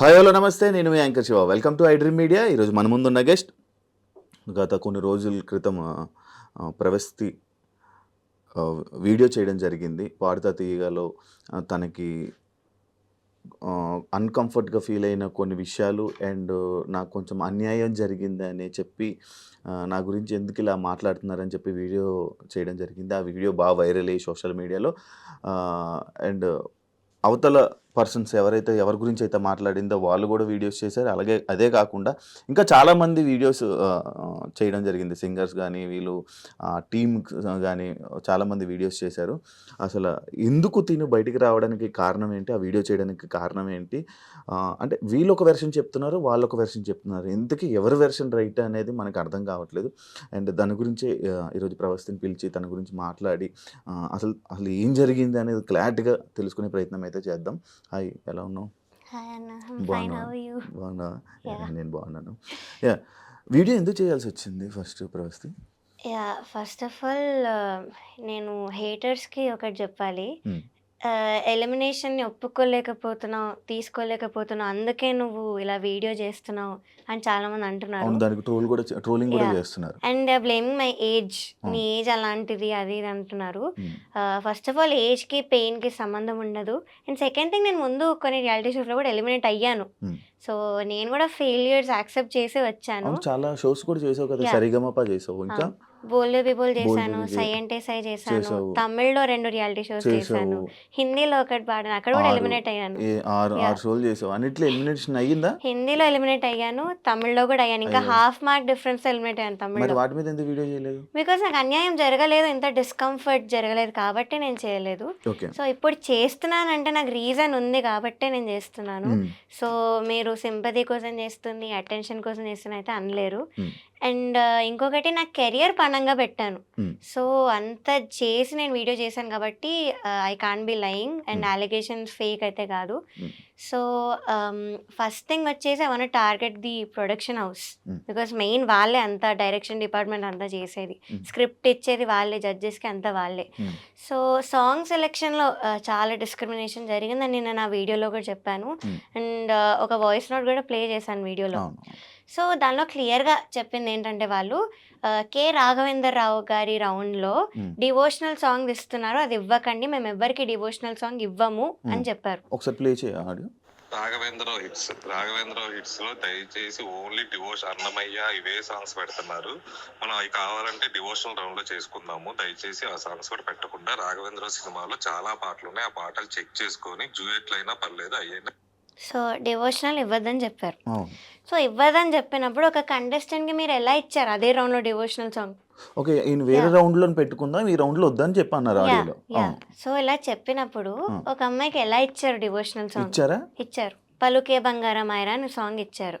Hi hello నమస్తే నేను మీ anchor Shiva. Welcome to iDream media ఈరోజు మన ముందున్న గెస్ట్ గత కొన్ని రోజుల క్రితం ప్రవస్తి వీడియో చేయడం జరిగింది. పాడుతా తీయగలో తనకి అన్కంఫర్ట్గా ఫీల్ అయిన కొన్ని విషయాలు అండ్ నాకు కొంచెం అన్యాయం జరిగిందని చెప్పి నా గురించి ఎందుకు ఇలా మాట్లాడుతున్నారని చెప్పి వీడియో చేయడం జరిగింది. ఆ వీడియో బాగా వైరల్ అయ్యి సోషల్ మీడియాలో అండ్ అవతల పర్సన్స్ ఎవరైతే ఎవరి గురించి అయితే మాట్లాడిందో వాళ్ళు కూడా వీడియోస్ చేశారు. అలాగే అదే కాకుండా ఇంకా చాలామంది వీడియోస్ చేయడం జరిగింది. సింగర్స్ కానీ వీళ్ళు టీమ్ కానీ చాలామంది వీడియోస్ చేశారు. అసలు ఎందుకు తిను బయటికి రావడానికి కారణం ఏంటి? ఆ వీడియో చేయడానికి కారణం ఏంటి? అంటే వీళ్ళు ఒక వెర్షన్ చెప్తున్నారు వాళ్ళు ఒక వెర్షన్ చెప్తున్నారు. ఎందుకు ఎవరి వెర్షన్ రైట్ అనేది మనకు అర్థం కావట్లేదు. అండ్ దాని గురించి ఈరోజు ప్రవస్తిని పిలిచి తన గురించి మాట్లాడి అసలు అసలు ఏం జరిగింది అనేది క్లారిటీగా తెలుసుకునే ప్రయత్నం అయితే చేద్దాం. హాయ్ ఎలా ఉన్నావు? బాగున్నా. నేను బాగున్నాను. యా వీడియో ఎందుకు చేయాల్సి వచ్చింది first Pravasthi ya first of all నేను హేటర్స్కి ఒకటి చెప్పాలి. Hmm. ఎలిమినేషన్ని ఒప్పుకోలేకపోతున్నావు తీసుకోలేకపోతున్నావు అందుకే నువ్వు ఇలా వీడియో చేస్తున్నావు అని చాలామంది అంటున్నారు అవును దానికి ట్రోల్ కూడా ట్రోలింగ్ కూడా. చేస్తున్నారు అండ్ బ్లేమింగ్ మై ఏజ్. నీ ఏజ్ అలాంటిది అది ఇది అంటున్నారు. ఫస్ట్ ఆఫ్ ఆల్ ఏజ్కి పెయిన్కి సంబంధం ఉండదు అండ్ సెకండ్ థింగ్ నేను ముందు కొన్ని రియాలిటీ షోస్లో కూడా ఎలిమినేట్ అయ్యాను. సో నేను కూడా ఫెయిలియర్స్ యాక్సెప్ట్ చేసి వచ్చాను. చాలా షోస్ కూడా చేసావు కదా. సరిగమప చేసావు ఇంకా? బోల్డ్ పీపుల్ చేశాను సై అంటే సై చేశాను. తమిళ్ళో రెండు రియాలిటీ షోస్ చేశాను హిందీలో ఒకటి పాడాను అక్కడ కూడా. ఎలిమినేట్ అయ్యాను. ఆరు. ఆరు షోలు చేసావు. అన్నిట్లో ఎలిమినేషన్ అయ్యిందా? హిందీలో ఎలిమినేట్ అయ్యాను తమిళ్ళో కూడా అయ్యాను. ఇంకా. హాఫ్ మార్క్ డిఫరెన్స్ ఎలిమినేట్ అయ్యాను మరి తమిళ్ళో వాటి మీద ఎందుకు వీడియో చేయలేదు? బికాస్ నాకు అన్యాయం జరగలేదు ఇంత డిస్కంఫర్ట్ జరగలేదు కాబట్టి నేను చేయలేదు. సో ఇప్పుడు చేస్తున్నానంటే నాకు రీజన్ ఉంది కాబట్టే నేను చేస్తున్నాను. సో మీరు సింపతి కోసం చేస్తుంది అటెన్షన్ కోసం చేస్తుంది అయితే అనలేరు. అండ్ ఇంకొకటి నా కెరియర్ పనంగా పెట్టాను. సో అంత చేసి నేను వీడియో చేశాను కాబట్టి I can be lying and. Allegations fake అయితే కాదు. సో ఫస్ట్ థింగ్ వచ్చేసి I want target the production house. Because main వాళ్ళే అంతా డైరెక్షన్ డిపార్ట్మెంట్ అంతా చేసేది. స్క్రిప్ట్ ఇచ్చేది వాళ్ళే జడ్జెస్కి అంతా వాళ్ళే. సో సాంగ్ సెలెక్షన్లో చాలా డిస్క్రిమినేషన్ జరిగిందని నేను నా వీడియోలో కూడా చెప్పాను. అండ్ ఒక వాయిస్ నోట్ కూడా ప్లే చేశాను వీడియోలో సో దానిలో క్లియర్గా చెప్పింది ఏంటంటే వాళ్ళు కె. రాఘవేందర్ రావు గారి రౌండ్లో. డివోషనల్ సాంగ్ ఇస్తున్నారు అది ఇవ్వకండి మేము ఎవ్వరికి డివోషనల్ సాంగ్ ఇవ్వము అని. చెప్పారు. ఒకసారి ప్లే చేయ ఆడియో. రాఘవేంద్ర హిట్స్ రాఘవేంద్ర హిట్స్లో దయచేసి ఓన్లీ డివోష్ అన్నమయ్య ఇవే సాంగ్స్ పెడుతున్నారు. మనం అవి కావాలంటే డివోషనల్ రౌండ్లో చేసుకుందాము. దయచేసి ఆ సాంగ్స్ కూడా పెట్టకుండా రాఘవేంద్ర సినిమాలో చాలా పాటలు ఉన్నాయి ఆ పాటలు చెక్ చేసుకొని జూయెట్లు అయినా పర్లేదు అయ్యైనా? సో డివోషనల్ ఇవ్వద్దని చెప్పారు. సో ఇవ్వదని చెప్పినప్పుడు ఒక కంటెస్టెంట్కి మీరు ఎలా ఇచ్చారు అదే రౌండ్లో డివోషనల్ సాంగ్ ఓకే ఈయన వేరే Yeah. రౌండ్లో పెట్టుకుందాం ఈ రౌండ్లో వద్దని చెప్పి అన్నారు యా ఆడియోలో యా సో ఇలా చెప్పినప్పుడు. ఒక అమ్మాయికి ఎలా ఇచ్చారు డివోషనల్ సాంగ్ ఇచ్చారా? ఇచ్చారు. పలుకే బంగారం అని సాంగ్ ఇచ్చారు.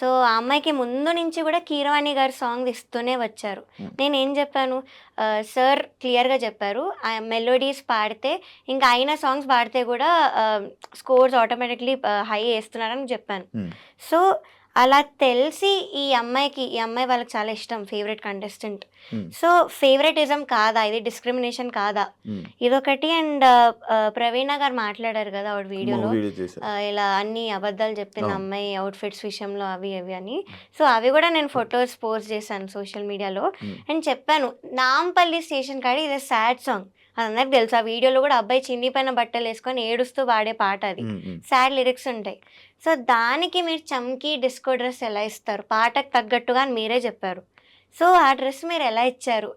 సో ఆ అమ్మాయికి ముందు నుంచి కూడా కీరవాణి గారు సాంగ్ ఇస్తూనే వచ్చారు. Hmm. నేను ఏం చెప్పాను సార్ క్లియర్గా చెప్పారు. ఆ మెలోడీస్ పాడితే ఇంకా అయిన సాంగ్స్ పాడితే కూడా స్కోర్స్ ఆటోమేటిక్లీ హై వేస్తున్నారని చెప్పాను. Hmm. సో అలా తెలిసి ఈ అమ్మాయికి ఈ అమ్మాయి వాళ్ళకి చాలా ఇష్టం favourite contestant Hmm. So favouritism కాదా ఇది డిస్క్రిమినేషన్ కాదా Hmm. ఇదొకటి అండ్ ప్రవీణ గారు మాట్లాడారు కదా ఆవిడ వీడియోలో ఇలా అన్ని అబద్ధాలు అవును. అమ్మాయి అవుట్ఫిట్స్ విషయంలో అవి అవి అని సో అవి కూడా నేను ఫొటోస్ పోస్ట్ చేశాను సోషల్ మీడియాలో. అండ్ చెప్పాను నాంపల్లి స్టేషన్ కాడి ఇది సాడ్ సాంగ్ అందరికి తెలుసు. ఆ వీడియోలో కూడా అబ్బాయి చిన్నిపోయిన బట్టలు వేసుకొని ఏడుస్తూ పాడే పాట అది. సాడ్ లిరిక్స్ ఉంటాయి. సో దానికి మీరు చమ్కి డిస్కో డ్రెస్ ఎలా ఇస్తారు? పాటకు తగ్గట్టుగా అని మీరే చెప్పారు. సో ఆ డ్రెస్ మీరు ఎలా ఇచ్చారు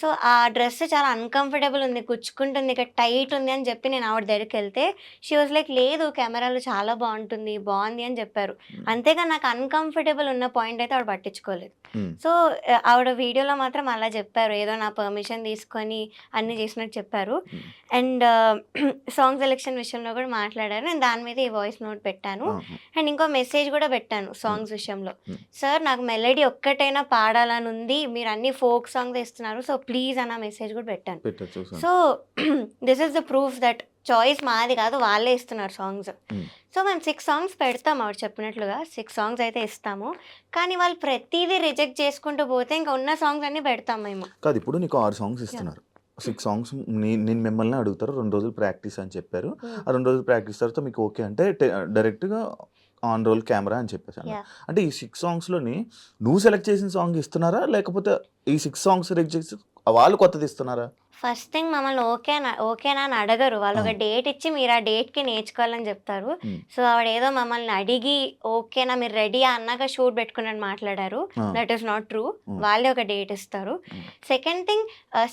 సో ఆ డ్రెస్ చాలా అన్కంఫర్టబుల్ ఉంది కుచ్చుకుంటుంది ఇక టైట్ ఉంది అని చెప్పి నేను ఆవిడ దగ్గరికి వెళ్తే షీ వాజ్ లైక్ లేదు కెమెరాలో చాలా బాగుంటుంది బాగుంది అని చెప్పారు. అంతేగా నాకు అన్కంఫర్టబుల్ ఉన్న పాయింట్ అయితే ఆవిడ పట్టించుకోలేదు. సో ఆవిడ వీడియోలో మాత్రం అలా చెప్పారు ఏదో నా పర్మిషన్ తీసుకొని అన్ని చేసినట్టు చెప్పారు. అండ్ సాంగ్ సెలెక్షన్ విషయంలో కూడా మాట్లాడారు నేను దాని మీద ఈ వాయిస్ నోట్ పెట్టాను. అండ్ ఇంకో మెసేజ్ కూడా పెట్టాను సాంగ్స్ విషయంలో. సార్ నాకు మెలడీ ఒక్కటైనా పాడాలని ఉంది మీరు అన్ని ఫోక్ సాంగ్స్ ఇస్తున్నారు సో ప్లీజ్ అన్న మెసేజ్ కూడా పెట్టాను so this is the proof that choice మాది కాదు వాళ్ళే ఇస్తున్నారు సాంగ్స్ Hmm. సో మేము సిక్స్ సాంగ్స్ పెడతాం ఆవిడ చెప్పినట్లుగా. సిక్స్ సాంగ్స్ అయితే ఇస్తాము. కానీ వాళ్ళు ప్రతిదీ రిజెక్ట్ చేసుకుంటూ పోతే ఇంకా ఉన్న సాంగ్స్ అన్ని పెడతాం మేము. కాదు ఇప్పుడు నీకు ఆరు సాంగ్స్ ఇస్తున్నారు. సిక్స్ సాంగ్స్ నేను మిమ్మల్ని అడుగుతారు రెండు రోజులు ప్రాక్టీస్ అని చెప్పారు. Hmm. ఆ రెండు రోజులు ప్రాక్టీస్ తర్వాత మీకు ఓకే అంటే డైరెక్ట్గా ఆన్ రోల్ కెమెరా అని చెప్పేసాను Yeah. అంటే ఈ సిక్స్ సాంగ్స్లోని నువ్వు సెలెక్ట్ చేసిన సాంగ్ ఇస్తున్నారా లేకపోతే ఈ సిక్స్ సాంగ్స్ సెలెక్ట్ చేసి వాళ్ళు కొత్తది ఇస్తున్నారా ఫస్ట్ థింగ్ మమ్మల్ని ఓకేనా ఓకేనా అని అడగరు వాళ్ళు ఒక. డేట్ ఇచ్చి మీరు ఆ డేట్కి నేర్చుకోవాలని చెప్తారు. సో ఆవిడ ఏదో మమ్మల్ని అడిగి ఓకేనా మీరు రెడీ అన్నాక షూట్ పెట్టుకున్నట్టు మాట్లాడారు. That is not true. వాళ్ళే ఒక డేట్ ఇస్తారు. సెకండ్ థింగ్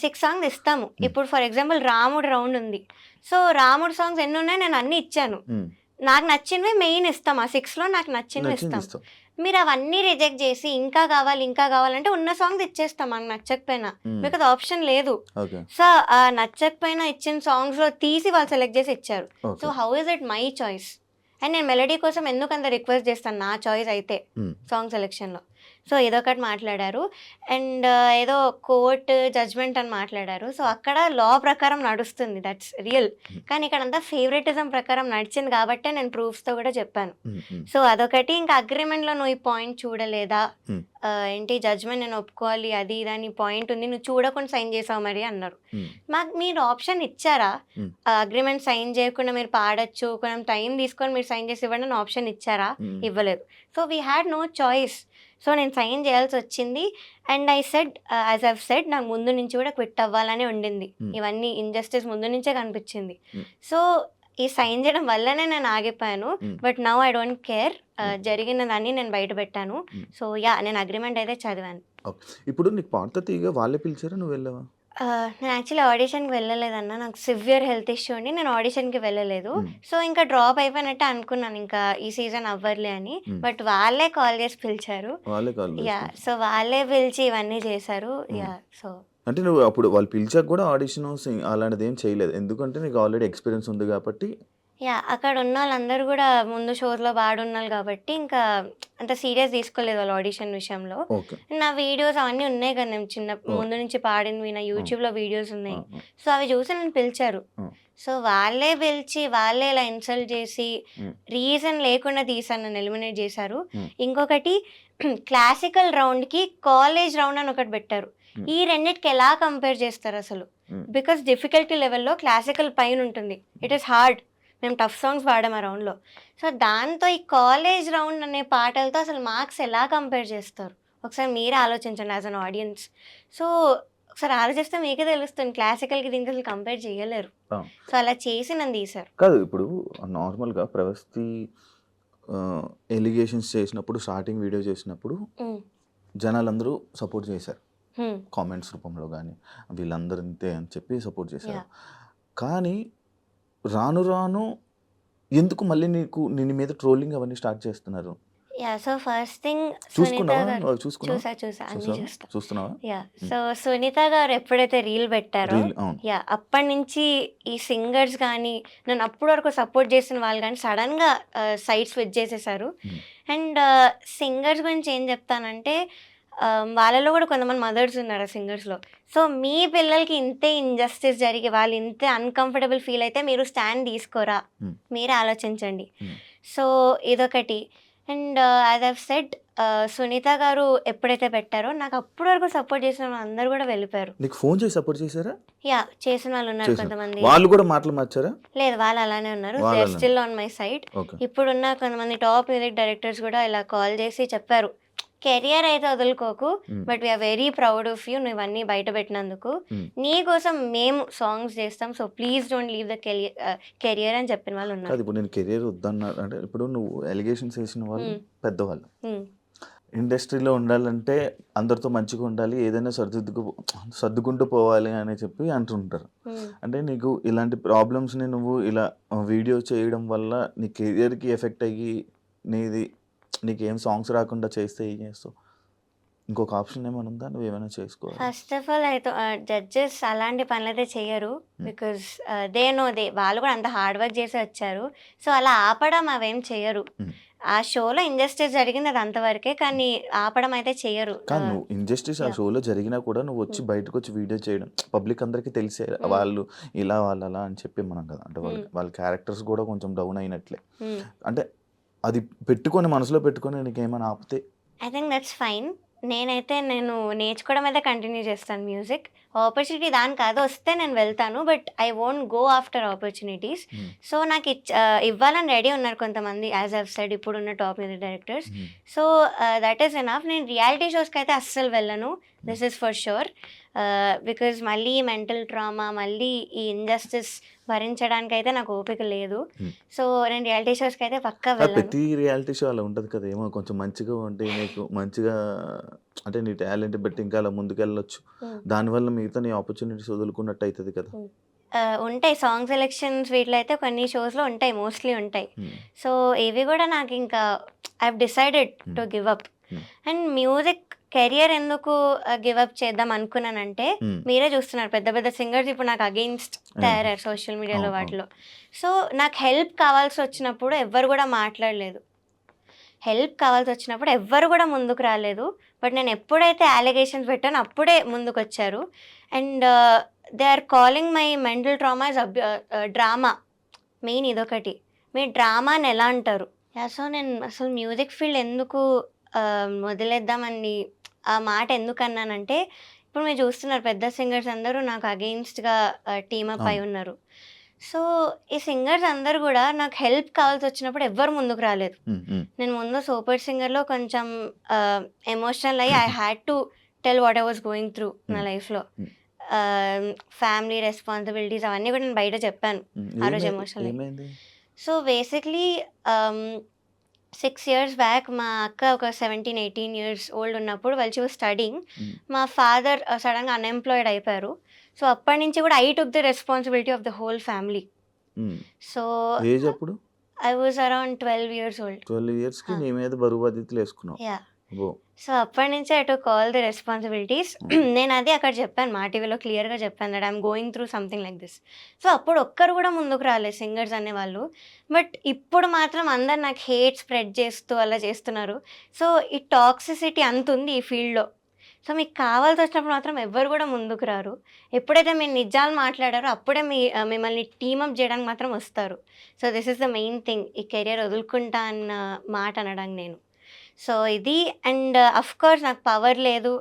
సిక్స్ సాంగ్స్ ఇస్తాము ఇప్పుడు ఫర్ ఎగ్జాంపుల్ రాముడు రౌండ్ ఉంది సో రాముడు సాంగ్స్ ఎన్ని ఉన్నాయి నేను అన్ని ఇచ్చాను. నాకు నచ్చినవి మెయిన్ ఇస్తాం. ఆ సిక్స్లో నాకు నచ్చినవి ఇస్తాం. మీరు అవన్నీ రిజెక్ట్ చేసి ఇంకా కావాలి ఇంకా కావాలంటే ఉన్న సాంగ్స్ ఇచ్చేస్తాం మాకు నచ్చకపోయినా. మీకు అది ఆప్షన్ లేదు. సో ఆ నచ్చకపోయినా ఇచ్చిన సాంగ్స్లో తీసి వాళ్ళు సెలెక్ట్ చేసి ఇచ్చారు. So how is it my choice? And నేను మెలడీ కోసం ఎందుకు అంత రిక్వెస్ట్ చేస్తాను నా చాయిస్ అయితే. సాంగ్ సెలెక్షన్లో? సో ఏదో ఒకటి మాట్లాడారు. అండ్ ఏదో కోర్ట్ జడ్జ్మెంట్ అని మాట్లాడారు. సో అక్కడ లా ప్రకారం నడుస్తుంది. That's real. కానీ ఇక్కడ అంతా ఫేవరెటిజం ప్రకారం నడిచింది కాబట్టే నేను ప్రూఫ్స్తో కూడా చెప్పాను. సో అదొకటి. ఇంకా అగ్రిమెంట్లో నువ్వు ఈ పాయింట్ చూడలేదా? ఏంటి జడ్జ్మెంట్ నేను ఒప్పుకోవాలి అది ఇది అని పాయింట్ ఉంది. నువ్వు చూడకుండా సైన్ చేసావు మరి అన్నారు. మాకు మీరు ఆప్షన్ ఇచ్చారా. అగ్రిమెంట్ సైన్ చేయకుండా మీరు పాడొచ్చు కొంచెం టైం తీసుకొని మీరు సైన్ చేసి ఇవ్వండి ఆప్షన్ ఇచ్చారా. ఇవ్వలేదు. So we had no choice so నేను సైన్ చేయాల్సి వచ్చింది. And I said as I've said నాకు ముందు నుంచి కూడా క్విట్ అవ్వాలనే ఉండింది. Hmm. ఇవన్నీ ఇంజస్టిస్ ముందు నుంచే కనిపించింది. Hmm. సో ఈ సైన్ చేయడం వల్లనే నేను ఆగిపోయాను. Hmm. But now I don't care Hmm. జరిగిన దాన్ని నేను బయట పెట్టాను. Hmm. సో యా నేను అగ్రిమెంట్ అయితే చదివాను. ఇప్పుడు నీకు పాత తీగ వాళ్ళే పిలిచారా? నువ్వు వెళ్ళావా? నేను యాక్చువల్లీ ఆడిషన్కి వెళ్ళలేదన్న. నాకు సివియర్ హెల్త్ ఇష్యూ ఉండి నేను ఆడిషన్కి వెళ్ళలేదు. సో ఇంకా డ్రాప్ అయిపోయినట్టే అనుకున్నాను. ఇంకా ఈ సీజన్ అవ్వర్లే అని. బట్ వాళ్ళే కాల్ చేసి పిలిచారు. యా. సో వాళ్ళే పిలిచి ఇవన్నీ చేశారు. యా. సో అంటే నువ్వు అప్పుడు వాళ్ళు పిలిచాక కూడా ఆడిషన్ అలాంటిది ఏం చేయలేదు. ఎందుకంటే నీకు ఆల్రెడీ ఎక్స్పీరియన్స్ ఉంది కాబట్టి యా అక్కడ ఉన్న వాళ్ళందరూ కూడా ముందు షోస్లో బాడున్నారు కాబట్టి ఇంకా అంత సీరియస్ తీసుకోలేదు వాళ్ళు ఆడిషన్ విషయంలో ఓకే నా వీడియోస్ అవన్నీ ఉన్నాయి కదా నేను చిన్న. ముందు నుంచి పాడినవి నా యూట్యూబ్లో వీడియోస్ ఉన్నాయి. సో అవి చూసి నన్ను పిలిచారు. సో వాళ్ళే పిలిచి వాళ్ళే ఇలా ఇన్సల్ట్ చేసి. రీజన్ లేకుండా తీసాను నన్ను ఎలిమినేట్ చేశారు. ఇంకొకటి క్లాసికల్ రౌండ్కి కాలేజ్ రౌండ్ అని ఒకటి పెట్టారు. ఈ రెండిటికి ఎలా కంపేర్ చేస్తారు అసలు. బికాస్ డిఫికల్టీ లెవెల్లో క్లాసికల్ పైన ఉంటుంది ఇట్ ఈస్ హార్డ్ మేము టఫ్ సాంగ్స్ పాడాం ఆ రౌండ్లో సో దాంతో ఈ కాలేజ్ రౌండ్ అనే పాటలతో అసలు మార్క్స్ ఎలా కంపేర్ చేస్తారు ఒకసారి మీరే ఆలోచించండి యాజ్ అన్ ఆడియన్స్ సో ఒకసారి ఆలోచిస్తే మీకే తెలుస్తుంది క్లాసికల్కి దీనికి అసలు కంపేర్ చేయలేరు. సో అలా చేసి నన్ను తీశారు కాదు ఇప్పుడు నార్మల్గా ప్రవస్తి ఎలిగేషన్స్ చేసినప్పుడు స్టార్టింగ్ వీడియో చేసినప్పుడు. జనాలందరూ సపోర్ట్ చేశారు. కామెంట్స్ రూపంలో కానీ వీళ్ళందరూ ఇంతే అని చెప్పి సపోర్ట్ చేశారు. కానీ రాను రాను ఎందుకు మళ్ళీ నీకు నీ మీద ట్రోలింగ్ అవన్నీ స్టార్ట్ చేస్తున్నారు? Yeah so first thing Sunitha చూసుకున్నావా? చూసా చూసా అన్ని? చూస్తా. చూస్తున్నావా? యా సో సునీత గారు ఎప్పుడైతే రీల్ పెట్టారో యా అప్పటి నుంచి ఈ సింగర్స్ కానీ నన్ను అప్పటి వరకు సపోర్ట్ చేసిన వాళ్ళు కానీ సడన్గా సైట్ స్విచ్ చేసేసారు. Hmm. అండ్ సింగర్స్ గురించి ఏం చెప్తానంటే వాళ్ళలో కూడా కొంతమంది మదర్స్ ఉన్నారు ఆ సింగర్స్లో సో మీ పిల్లలకి ఇంతే ఇంజస్టిస్ జరిగి వాళ్ళు ఇంతే అన్కంఫర్టబుల్ ఫీల్ అయితే మీరు స్టాండ్ తీసుకోరా? Hmm. మీరే ఆలోచించండి. Hmm. సో ఇదొకటి. And as I've said Sunitha garu ఎప్పుడైతే పెట్టారో నాకు అప్పటి వరకు సపోర్ట్ చేసిన వాళ్ళందరూ కూడా వెళ్ళిపోయారు. నీకు ఫోన్ చేసి సపోర్ట్ చేశారా? యా చేసిన వాళ్ళు ఉన్నారు. కొంతమంది. వాళ్ళు కూడా మాటలు మార్చారా? లేదు వాళ్ళు అలానే ఉన్నారు. వాళ్ళు. స్టిల్ ఆన్ మై సైడ్ ఇప్పుడున్న కొంతమంది టాప్ మ్యూజిక్ డైరెక్టర్స్ కూడా ఇలా కాల్ చేసి చెప్పారు. కెరియర్ అయితే వదులుకోకు. But we are very proud of you నువ్వు ఇవన్నీ బయట పెట్టినందుకు. నీ కోసం మేము సాంగ్స్ చేస్తాం so please don't leave the career career అని చెప్పిన వాళ్ళు ఉన్నారు ఇప్పుడు నేను కెరీర్ వద్దన్నారు అంటే ఇప్పుడు నువ్వు ఎలిగేషన్స్ వేసిన వాళ్ళు. పెద్దవాళ్ళు. ఇండస్ట్రీలో ఉండాలంటే అందరితో మంచిగా ఉండాలి ఏదైనా సర్దుకు సర్దుకుంటూ పోవాలి అని చెప్పి అంటుంటారు. అంటే నీకు ఇలాంటి ప్రాబ్లమ్స్ని నువ్వు ఇలా వీడియో చేయడం వల్ల నీ కెరియర్కి ఎఫెక్ట్ అయ్యి నీది నీకు ఏం సాంగ్స్ రాకుండా చేస్తే ఏం చేస్తావు ఇంకొక ఆప్షన్ ఏమైనా ఉందా నువ్వు ఏమైనా చేసుకోవాలి ఫస్ట్ ఆఫ్ ఆల్ అయితే జడ్జెస్ అలాంటి పనులు అయితే చేయరు. బికాస్ దే నో దే వాళ్ళు కూడా అంత హార్డ్ వర్క్ చేసి వచ్చారు సో అలా ఆపడం అవేం చేయరు Hmm. ఆ షోలో ఇంజస్టిస్ జరిగింది అది అంతవరకే కానీ ఆపడం అయితే చేయరు కానీ నువ్వు ఇంజస్టిస్ ఆ. షోలో జరిగినా కూడా నువ్వు వచ్చి Hmm. బయటకు వచ్చి వీడియో చేయడం పబ్లిక్ అందరికీ తెలిసే Hmm. వాళ్ళు ఇలా వాళ్ళు అలా అని చెప్పి మనం కదా అంటే వాళ్ళ. వాళ్ళ క్యారెక్టర్స్ కూడా కొంచెం డౌన్ అయినట్లే. అంటే అది పెట్టుకొని మనసులో పెట్టుకొని నీకు ఏమైనా ఆపితే ఐ థింక్ దట్స్ ఫైన్ నేనైతే నేను నేర్చుకోవడం అయితే కంటిన్యూ చేస్తాను మ్యూజిక్ ఆపర్చునిటీ దాని కాదు వస్తే నేను వెళ్తాను but I won't go after opportunities. So నాకు ఇవ్వాలని రెడీ ఉన్నారు కొంతమంది యాజ్ అవ్ సైడ్ ఇప్పుడున్న top music directors. So that is enough నేను రియాలిటీ షోస్కి అయితే అస్సలు వెళ్ళను. This is for sure because మళ్ళీ మెంటల్ ట్రామా మళ్ళీ ఈ ఇంజస్టిస్ భరించడానికి అయితే నాకు ఓపిక లేదు. Hmm. సో నేను రియాలిటీ షోస్కి అయితే పక్కా ప్రతి రియాలిటీ షో అలా ఉంటుంది కదా ఏమో కొంచెం మంచిగా ఉంటే నీకు మంచిగా అంటే నీ టాలెంట్ బట్టి ఇంకా అలా ముందుకెళ్ళొచ్చు. Hmm. దానివల్ల మిగతా నీ ఆపర్చునిటీస్ వదులుకున్నట్టు అవుతుంది కదా ఆ, ఉంటాయి సాంగ్ సెలెక్షన్స్ వీటిలో అయితే కొన్ని షోస్లో ఉంటాయి మోస్ట్లీ ఉంటాయి. Hmm. సో ఇవి కూడా నాకు ఇంకా I decided to give up Hmm. And music career ఎందుకు గివ్ అప్ చేద్దాం అనుకున్నానంటే Hmm. మీరే చూస్తున్నారు. పెద్ద పెద్ద సింగర్స్ ఇప్పుడు నాకు అగెయిన్స్ట్ తయారయ్యారు సోషల్ మీడియాలో వాటిలో. సో నాకు హెల్ప్ కావాల్సి వచ్చినప్పుడు ఎవ్వరు కూడా మాట్లాడలేదు. హెల్ప్ కావాల్సి వచ్చినప్పుడు ఎవ్వరు కూడా ముందుకు రాలేదు. బట్ నేను ఎప్పుడైతే అలిగేషన్స్ పెట్టానో అప్పుడే ముందుకు వచ్చారు and they are calling my mental trauma is drama main ఇదొకటి. మీ డ్రామాని ఎలా అంటారు? యా సో నేను అసలు మ్యూజిక్ ఫీల్డ్ ఎందుకు ఆ, వదిలేద్దామని ఆ మాట ఎందుకు అన్నానంటే ఇప్పుడు మీరు చూస్తున్నారు పెద్ద సింగర్స్ అందరూ నాకు అగెయిన్స్ట్గా టీమప్ అయి. ఉన్నారు సో ఈ సింగర్స్ అందరూ కూడా నాకు హెల్ప్ కావాల్సి వచ్చినప్పుడు ఎవ్వరు ముందుకు రాలేదు. నేను ముందు సూపర్ సింగర్లో కొంచెం ఎమోషనల్ అయ్యి I had to tell what I was going through నా. లైఫ్లో. ఫ్యామిలీ రెస్పాన్సిబిలిటీస్ అవన్నీ కూడా నేను బయట చెప్పాను. ఆ రోజు. ఏమైంది so basically six years back మా అక్క ఒక సెవెంటీన్ ఎయిటీన్ ఇయర్స్ ఓల్డ్ ఉన్నప్పుడు వాళ్ళు చూ స్టడింగ్ Hmm. మా ఫాదర్ సడన్గా అన్ఎంప్లాయిడ్ అయిపోయారు సో అప్పటి నుంచి కూడా I took the responsibility of the whole family. So age అప్పుడు I was around twelve years old twelve ఇయర్స్కి Ah. నీ మీద బరువు బాధ్యతలు వేసుకున్నావు సో అప్పటి నుంచి I took all the responsibilities. నేను అది అక్కడ చెప్పాను మా టీవీలో క్లియర్గా చెప్పాను that I'm going through something like this so అప్పుడు ఒక్కరు కూడా ముందుకు రాలేదు సింగర్స్ అనేవాళ్ళు. బట్ ఇప్పుడు మాత్రం అందరు నాకు హేట్ స్ప్రెడ్ చేస్తూ అలా చేస్తున్నారు. సో ఈ టాక్సిసిటీ అంత ఉంది ఈ ఫీల్డ్లో. సో మీకు కావాల్సి వచ్చినప్పుడు మాత్రం ఎవ్వరు కూడా ముందుకు రారు. ఎప్పుడైతే మీరు నిజాలు మాట్లాడారో అప్పుడే మీ మిమ్మల్ని టీమప్ చేయడానికి మాత్రం వస్తారు. So this is the main thing ఈ కెరియర్ వదులుకుంటా అన్న మాట అనడానికి నేను. సో ఇది అండ్ అఫ్కోర్స్ నాకు పవర్ లేదు.